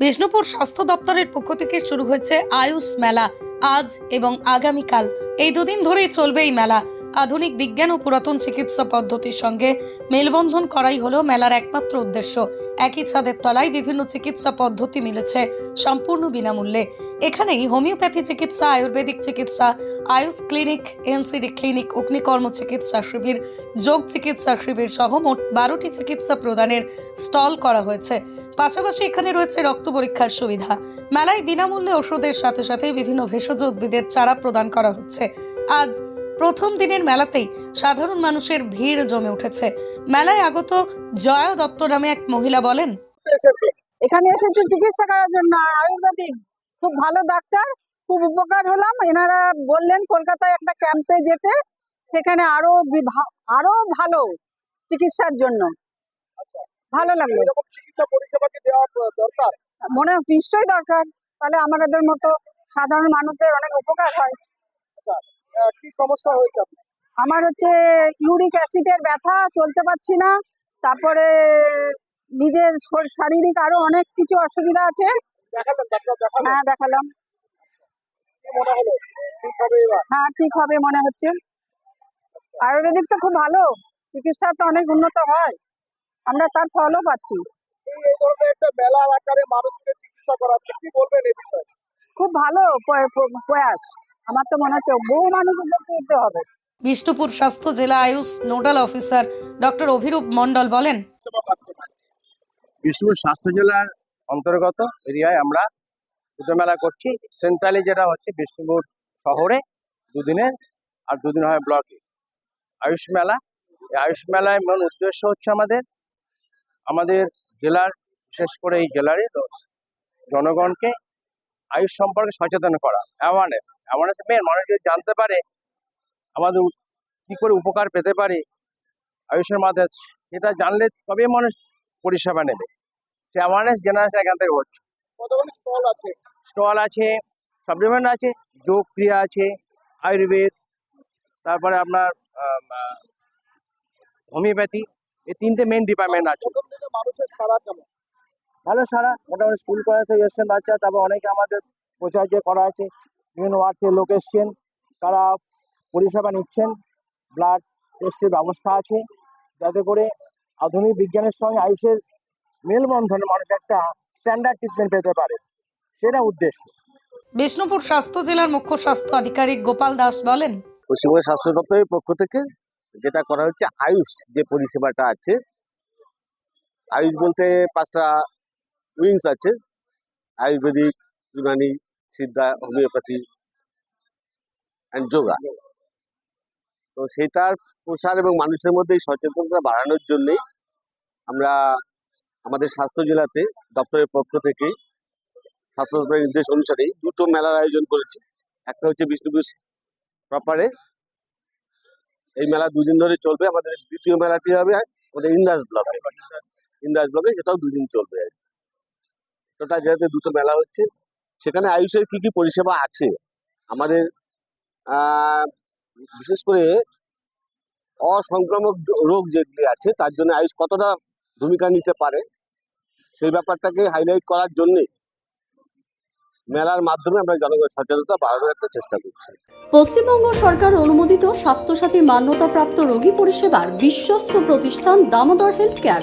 বিষ্ণুপুর স্বাস্থ্য দপ্তরের পক্ষ থেকে শুরু হয়েছে আয়ুষ মেলা আজ এবং আগামীকাল। এই দুদিন ধরেই চলবে এই মেলা। আধুনিক বিজ্ঞান ও পুরাতন চিকিৎসা পদ্ধতির সঙ্গে মেলবন্ধন করাই হলো মেলার একমাত্র উদ্দেশ্য। একই ছাদের তলায় বিভিন্ন চিকিৎসা পদ্ধতি মিলেছে সম্পূর্ণ বিনামূল্যে। এখানেই হোমিওপ্যাথি চিকিৎসা, আয়ুর্বেদিক চিকিৎসা, আয়ুষ ক্লিনিক, এনসিডি ক্লিনিক, অগ্নিকর্ম চিকিৎসা শিবির, যোগ চিকিৎসা শিবির সহ মোট বারোটি চিকিৎসা প্রদানের স্টল করা হয়েছে। পাশাপাশি এখানে রয়েছে রক্ত পরীক্ষার সুবিধা। মেলায় বিনামূল্যে ওষুধের সাথে সাথে বিভিন্ন ভেষজ উদ্ভিদের চারা প্রদান করা হচ্ছে। আজ প্রথম দিনের মেলাতেই সাধারণ মানুষের ভিড় জমে উঠেছে। মেলায় আগত জয়া দত্ত নামে এক মহিলা বলেন এসেছে। এখানে এসেছি চিকিৎসা করার জন্য। আয়ুর্বেদিক। খুব ভালো ডাক্তার। খুব উপকার হলাম। এনারা বললেন কলকাতায় একটা ক্যাম্পে যেতে সেখানে আরও আরও ভালো চিকিৎসার জন্য। ভালো লাগল। এরকম চিকিৎসা পরিষেবা দেওয়া দরকার? মনে হয় নিশ্চয়ই দরকার। তাহলে আমাদের মতো সাধারণ মানুষদের অনেক উপকার হয়। কি সমস্যা হয়েছে আমার হচ্ছে ইউরিক অ্যাসিডের ব্যথা চলতে পারছি না। তারপরে নিজের শর- শারীরিক আরও অনেক কিছু অসুবিধা আছে। হ্যাঁ দেখালাম। হ্যাঁ ঠিক হবে মনে হচ্ছে। আয়ুর্বেদিক তো খুব ভালো। চিকিৎসা তো অনেক উন্নত হয়। আমরা তার ফলও পাচ্ছি। খুব ভালো প্রয়াস। আমার তো মনে হচ্ছে বহু মানুষ উপকৃত হবে বিষ্ণুপুর স্বাস্থ্য জেলা AYUSH nodal officer doctor Abhirup Mondal বলেন। বিষ্ণুপুর স্বাস্থ্য জেলার অন্তর্গত এরিয়ায় আমরা দুটো মেলা করছি সেন্ট্রালি যেটা হচ্ছে বিষ্ণুপুর শহরে দুদিনের আর দুদিন হয় ব্লকে আয়ুষ মেলা এই আয়ুষ মেলায় মূল উদ্দেশ্য হচ্ছে আমাদের আমাদের জেলার বিশেষ করে এই জেলারই জনগণকে আয়ুষ সম্পর্কে সচেতন করা অ্যাওয়ারনেস অ্যাওয়ারনেস মেন মানুষ যদি জানতে পারে আমাদের কি করে উপকার পেতে পারে আয়ুষের মাধ্যমে সেটা জানলে তবেই মানুষ পরিষেবা নেবে। সে অ্যাওয়ারনেস জেনারেশন এখান থেকে হচ্ছে। স্টল আছে? স্টল আছে সাপ্লিমেন্ট আছে যোগ ক্রিয়া আছে আয়ুর্বেদ তারপরে আপনার হোমিওপ্যাথি এই তিনটে মেন ডিপার্টমেন্ট আছে। মানুষের সারা কেমন? ভালো সারা মোটামুটি স্কুল কলেজ থেকে এসছেন বাচ্চা তারপর অনেকে আমাদের প্রচার যে করা আছে বিভিন্ন ওয়ার্ড থেকে লোক এসছেন তারা পরিষেবা নিচ্ছেন ব্লাড টেস্টের ব্যবস্থা আছে যাতে করে আধুনিক বিজ্ঞানের সঙ্গে আয়ুষের মেলবন্ধনে মানুষ একটা স্ট্যান্ডার্ড ট্রিটমেন্ট পেতে পারে সেটা উদ্দেশ্য। বিষ্ণুপুর স্বাস্থ্য জেলার মুখ্য স্বাস্থ্য আধিকারিক গোপাল দাস বলেন পশ্চিমবঙ্গ স্বাস্থ্য দপ্তরের পক্ষ থেকে যেটা করা হচ্ছে আয়ুষ যে পরিষেবাটা আছে আয়ুষ বলতে পাঁচটা উইংস আছে, আয়ুর্বেদিক ইউনানি সিদ্ধা, হোমিওপ্যাথি অ্যান্ড যোগা। তো সেটার প্রসার এবং মানুষের মধ্যে এই সচেতনতা বাড়ানোর জন্যেই আমরা আমাদের স্বাস্থ্য জেলাতে, দপ্তরের পক্ষ থেকে স্বাস্থ্য দপ্তরের নির্দেশ অনুসারে দুটো মেলার আয়োজন করেছি। একটা হচ্ছে বিষ্ণুপুর প্রপারে এই মেলা দুদিন ধরে চলবে। আমাদের দ্বিতীয় মেলাটি হবে আমাদের ইন্দাস ব্লকে। ইন্দাস ব্লকে সেটাও দুদিন চলবে টোটাল যেহেতু দুটো মেলা হচ্ছে, সেখানে আয়ুষের কি কি পরিষেবা আছে? আমাদের বিশেষ করে অসংক্রামক রোগ যেগুলি আছে, তার জন্য আয়ুষ কতটা ভূমিকা নিতে পারে, সেই ব্যাপারটাকে হাইলাইট করার জন্যে মেলার মাধ্যমে আমরা জনগণের সচেতনতা বাড়ানোর একটা চেষ্টা করছি। পশ্চিমবঙ্গ সরকার অনুমোদিত স্বাস্থ্যসাথী মান্যতাপ্রাপ্ত রোগী পরিষেবার বিশ্বস্ত প্রতিষ্ঠান দামোদর হেলথ কেয়ার।